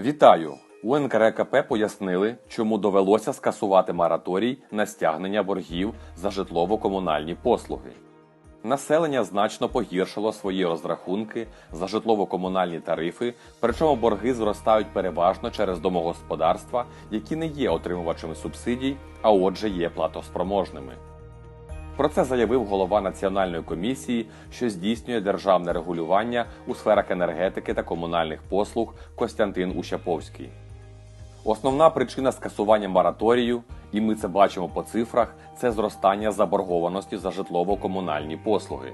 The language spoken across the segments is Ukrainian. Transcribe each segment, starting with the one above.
Вітаю! У НКРКП пояснили, чому довелося скасувати мораторій на стягнення боргів за житлово-комунальні послуги. Населення значно погіршило свої розрахунки за житлово-комунальні тарифи, причому борги зростають переважно через домогосподарства, які не є отримувачами субсидій, а отже є платоспроможними. Про це заявив голова Національної комісії, що здійснює державне регулювання у сферах енергетики та комунальних послуг Костянтин Ущаповський. Основна причина скасування мораторію, і ми це бачимо по цифрах, це зростання заборгованості за житлово-комунальні послуги.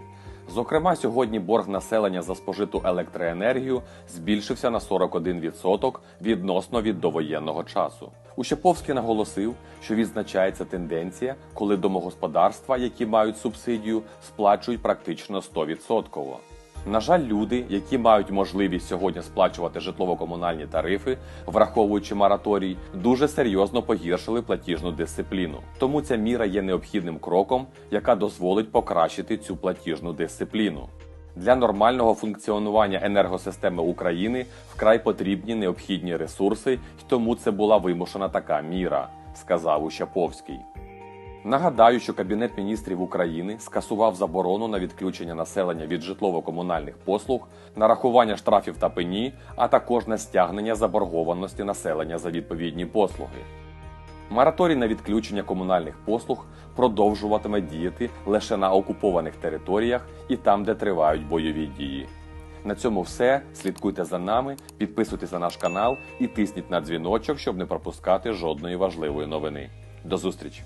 Зокрема, сьогодні борг населення за спожиту електроенергію збільшився на 41% відносно від довоєнного часу. Ущеповський наголосив, що відзначається тенденція, коли домогосподарства, які мають субсидію, сплачують практично 100%. На жаль, люди, які мають можливість сьогодні сплачувати житлово-комунальні тарифи, враховуючи мораторій, дуже серйозно погіршили платіжну дисципліну. Тому ця міра є необхідним кроком, яка дозволить покращити цю платіжну дисципліну. Для нормального функціонування енергосистеми України вкрай потрібні необхідні ресурси, і тому це була вимушена така міра, сказав Ущаповський. Нагадаю, що Кабінет міністрів України скасував заборону на відключення населення від житлово-комунальних послуг, нарахування штрафів та пені, а також на стягнення заборгованості населення за відповідні послуги. Мораторій на відключення комунальних послуг продовжуватиме діяти лише на окупованих територіях і там, де тривають бойові дії. На цьому все. Слідкуйте за нами, підписуйтесь на наш канал і тисніть на дзвіночок, щоб не пропускати жодної важливої новини. До зустрічі!